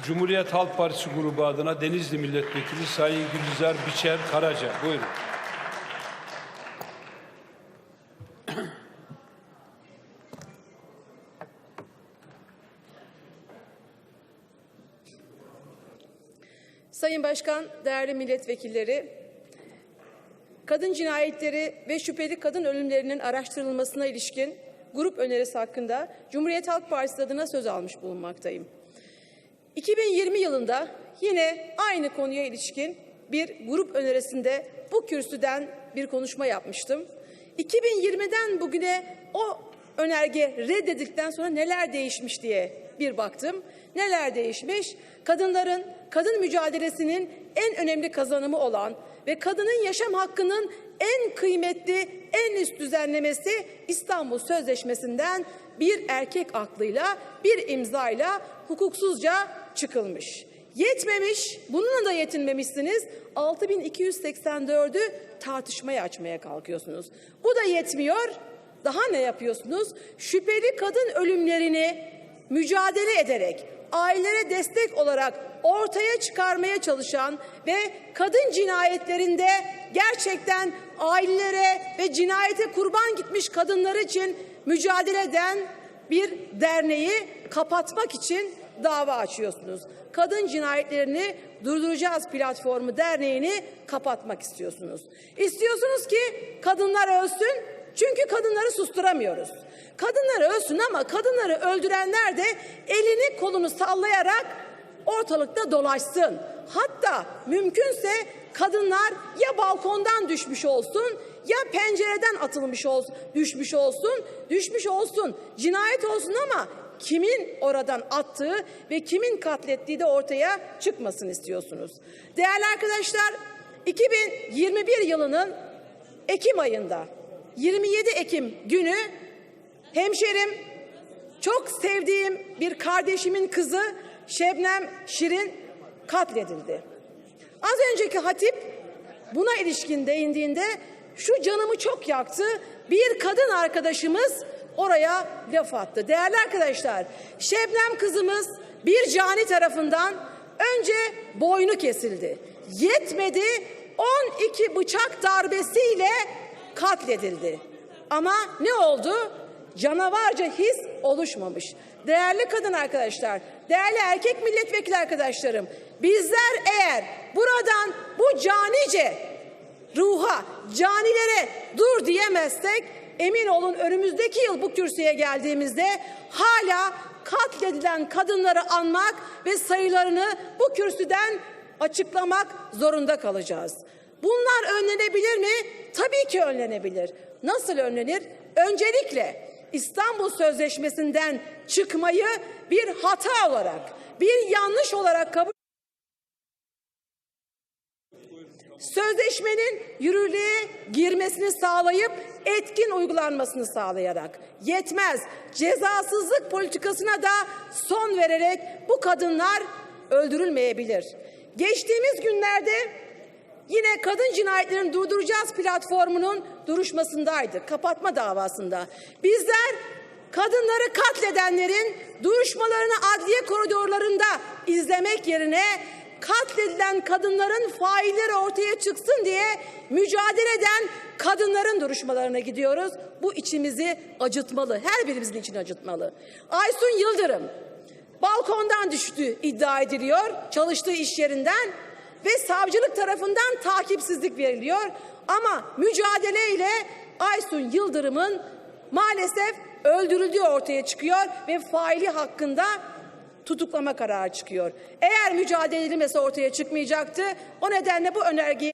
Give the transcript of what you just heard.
Cumhuriyet Halk Partisi grubu adına Denizli Milletvekili Sayın Gülizar Biçer Karaca. Buyurun. Sayın Başkan, değerli milletvekilleri, kadın cinayetleri ve şüpheli kadın ölümlerinin araştırılmasına ilişkin grup önerisi hakkında Cumhuriyet Halk Partisi adına söz almış bulunmaktayım. 2020 yılında yine aynı konuya ilişkin bir grup önerisinde bu kürsüden bir konuşma yapmıştım. 2020'den bugüne o önerge reddedildikten sonra neler değişmiş diye bir baktım. Neler değişmiş? Kadınların, kadın mücadelesinin en önemli kazanımı olan ve kadının yaşam hakkının en kıymetli, en üst düzenlemesi İstanbul Sözleşmesi'nden bir erkek aklıyla, bir imzayla hukuksuzca çıkılmış. Yetmemiş, bununla da yetinmemişsiniz. 6284'ü tartışmaya açmaya kalkıyorsunuz. Bu da yetmiyor. Daha ne yapıyorsunuz? Şüpheli kadın ölümlerini mücadele ederek ailelere destek olarak ortaya çıkarmaya çalışan ve kadın cinayetlerinde gerçekten ailelere ve cinayete kurban gitmiş kadınlar için mücadele eden bir derneği kapatmak için dava açıyorsunuz. Kadın cinayetlerini durduracağız platformu derneğini kapatmak istiyorsunuz. İstiyorsunuz ki kadınlar ölsün çünkü kadınları susturamıyoruz. Kadınları ölsün ama kadınları öldürenler de elini kolunu sallayarak ortalıkta dolaşsın. Hatta mümkünse kadınlar ya balkondan düşmüş olsun ya pencereden atılmış olsun, düşmüş olsun, düşmüş olsun, cinayet olsun ama kimin oradan attığı ve kimin katlettiği de ortaya çıkmasın istiyorsunuz. Değerli arkadaşlar, 2021 yılının Ekim ayında 27 Ekim günü hemşerim çok sevdiğim bir kardeşimin kızı Şebnem Şirin katledildi. Az önceki hatip buna ilişkin değindiğinde şu canımı çok yaktı. Bir kadın arkadaşımız oraya laf attı. Değerli arkadaşlar, Şebnem kızımız bir cani tarafından önce boynu kesildi. Yetmedi 12 bıçak darbesiyle katledildi. Ama ne oldu? Canavarca his oluşmamış. Değerli kadın arkadaşlar, değerli erkek milletvekili arkadaşlarım, bizler eğer buradan bu canice ruha, canilere dur diyemezsek emin olun önümüzdeki yıl bu kürsüye geldiğimizde hala katledilen kadınları anmak ve sayılarını bu kürsüden açıklamak zorunda kalacağız. Bunlar önlenebilir mi? Tabii ki önlenebilir. Nasıl önlenir? Öncelikle İstanbul Sözleşmesi'nden çıkmayı bir hata olarak, bir yanlış olarak kabul sözleşmenin yürürlüğe girmesini sağlayıp etkin uygulanmasını sağlayarak yetmez. Cezasızlık politikasına da son vererek bu kadınlar öldürülmeyebilir. Geçtiğimiz günlerde yine kadın cinayetlerini durduracağız platformunun duruşmasındaydı. Kapatma davasında. Bizler kadınları katledenlerin duruşmalarını adliye koridorlarında izlemek yerine katledilen kadınların failleri ortaya çıksın diye mücadele eden kadınların duruşmalarına gidiyoruz. Bu içimizi acıtmalı. Her birimizin için acıtmalı. Aysun Yıldırım balkondan düştü iddia ediliyor çalıştığı iş yerinden ve savcılık tarafından takipsizlik veriliyor. Ama mücadeleyle Aysun Yıldırım'ın maalesef öldürüldüğü ortaya çıkıyor ve faili hakkında tutuklama kararı çıkıyor. Eğer mücadele edilmesi ortaya çıkmayacaktı. O nedenle bu önergeyi